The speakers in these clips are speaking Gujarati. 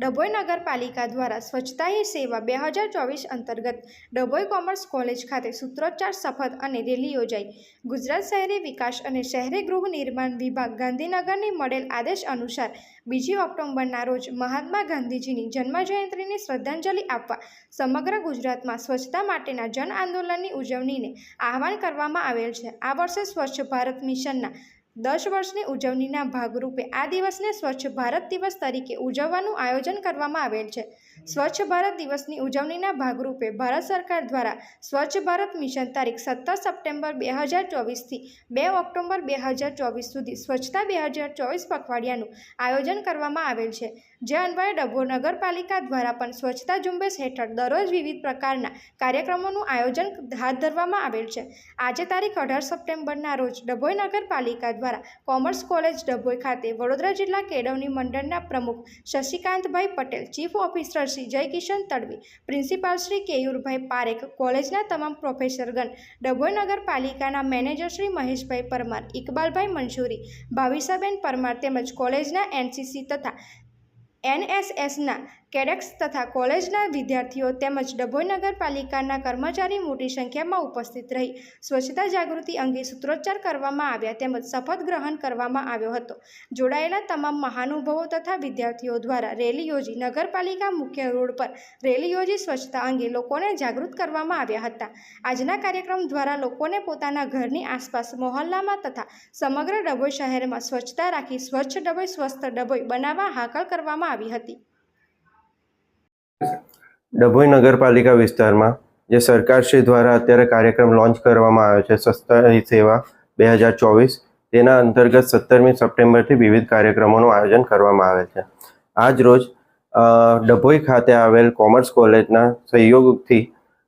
ડભોઈ નગરપાલિકા દ્વારા સ્વચ્છતા હી સેવા બે હજાર ચોવીસ અંતર્ગત ડભોઈ કોમર્સ કોલેજ ખાતે સૂત્રોચ્ચાર શપથ અને રેલી યોજાઈ. ગુજરાત શહેરી વિકાસ અને શહેરી ગૃહ નિર્માણ વિભાગ ગાંધીનગરની મળેલ આદેશ અનુસાર બીજી ઓક્ટોબરના રોજ મહાત્મા ગાંધીજીની જન્મજયંતિની શ્રદ્ધાંજલિ આપવા સમગ્ર ગુજરાતમાં સ્વચ્છતા માટેના જન આંદોલનની ઉજવણીને આહવાન કરવામાં આવેલ છે. આ વર્ષે સ્વચ્છ ભારત મિશનના દસ વર્ષની ઉજવણીના ભાગરૂપે આ દિવસને સ્વચ્છ ભારત દિવસ તરીકે ઉજવવાનું આયોજન કરવામાં આવેલ છે. સ્વચ્છ ભારત દિવસની ઉજવણીના ભાગરૂપે ભારત સરકાર દ્વારા સ્વચ્છ ભારત મિશન તારીખ સત્તર સપ્ટેમ્બર બે હજાર ચોવીસથી બે ઓક્ટોબર બે હજાર ચોવીસ સુધી સ્વચ્છતા બે હજાર ચોવીસ પખવાડિયાનું આયોજન કરવામાં આવેલ છે. જે અન્વયે ડભોર નગરપાલિકા દ્વારા પણ સ્વચ્છતા ઝુંબેશ હેઠળ દરરોજ વિવિધ પ્રકારના કાર્યક્રમોનું આયોજન હાથ ધરવામાં આવેલ છે. આજે તારીખ અઢાર સપ્ટેમ્બરના રોજ ડભોઈ નગરપાલિકા દ્વારા કોમર્સ કોલેજ ડભોઈ ખાતે વડોદરા જિલ્લા કેળવણી મંડળના પ્રમુખ Shashikantbhai Patel, chief officer Shri Jaykishan Tadvi, principal Shri Keyurbhai Parekh, કોલેજના તમામ પ્રોફેસરગણ, ડભોઈ નગરપાલિકાના મેનેજર શ્રી મહેશભાઈ પરમાર, ઇકબાલભાઈ મંસૂરી ભાવિસાબેન પરમાર તેમજ કોલેજના એનસીસી તથા એનએસએસના કેડેટ્સ તથા કોલેજના વિદ્યાર્થીઓ તેમજ ડભોઈ નગરપાલિકાના કર્મચારી મોટી સંખ્યામાં ઉપસ્થિત રહી. સ્વચ્છતા જાગૃતિ અંગે સૂત્રોચ્ચાર કરવામાં આવ્યા તેમજ શપથ ગ્રહણ કરવામાં આવ્યો હતો. જોડાયેલા તમામ મહાનુભાવો તથા વિદ્યાર્થીઓ દ્વારા રેલી યોજી નગરપાલિકા મુખ્ય રોડ પર રેલી યોજી સ્વચ્છતા અંગે લોકોને જાગૃત કરવામાં આવ્યા હતા. આજના કાર્યક્રમ દ્વારા લોકોને પોતાના ઘરની આસપાસ મોહલ્લામાં તથા સમગ્ર ડભોઈ શહેરમાં સ્વચ્છતા રાખી સ્વચ્છ ડભોઈ સ્વસ્થ ડભોઈ બનાવવા હાકલ કરવામાં આવી હતી. ડભોઈ નગરપાલિકા વિસ્તારમાં, જે સરકારશ્રી દ્વારા અત્યારે કાર્યક્રમ લોન્ચ કરવામાં આવ્યો છે સસ્તાની સેવા બે હજાર ચોવીસ, તેના અંતર્ગત સત્તરમી સપ્ટેમ્બરથી વિવિધ કાર્યક્રમોનું આયોજન કરવામાં આવે છે. આજ રોજ ડભોઈ ખાતે આવેલ કોમર્સ કોલેજના સહયોગથી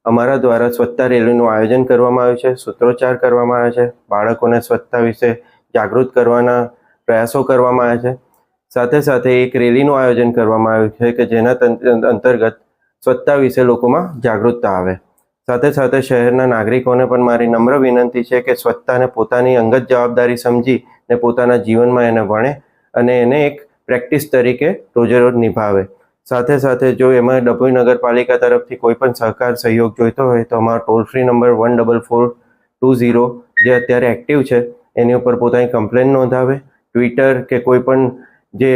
અમારા દ્વારા સ્વચ્છતા રેલીનું આયોજન કરવામાં આવ્યું છે, સૂત્રોચ્ચાર કરવામાં આવે છે, બાળકોને સ્વચ્છતા વિશે જાગૃત કરવાના પ્રયાસો કરવામાં આવ્યા છે સાથે સાથે એક રેલીનું આયોજન કરવામાં આવ્યું છે કે જેના અંતર્ગત સ્વચ્છતા વિશે લોકોમાં જાગૃતતા આવે. સાથે સાથે શહેરના નાગરિકોને પણ મારી નમ્ર વિનંતી છે કે સ્વચ્છતાને પોતાની અંગત જવાબદારી સમજી ને પોતાના જીવનમાં એને વણે અને એને એક પ્રેક્ટિસ તરીકે રોજે રોજ નિભાવે. સાથે સાથે જો એમાં ડભોઈ નગરપાલિકા તરફથી કોઈ પણ સહકાર સહયોગ જોઈતો હોય તો અમારો toll free number one double four two zero જે અત્યારે એક્ટિવ છે, એની ઉપર પોતાની કમ્પ્લેન નોંધાવે. ટ્વિટર કે કોઈ પણ જે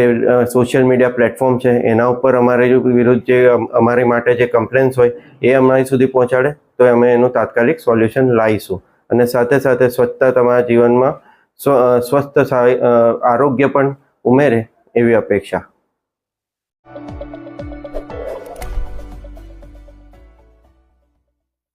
સોશિયલ મીડિયા પ્લેટફોર્મ છે, એના ઉપર અમારે જો વિરુદ્ધ જે અમારી માટે જે કમ્પ્લેન્સ હોય, એ અમારી સુધી પહોંચાડે, તો અમે એનું તાત્કાલિક સોલ્યુશન લાવીશું અને સાથે સાથે સ્વચ્છતા તમારા જીવનમાં સ્વસ્થ આરોગ્ય પણ ઉમેરે એવી અપેક્ષા.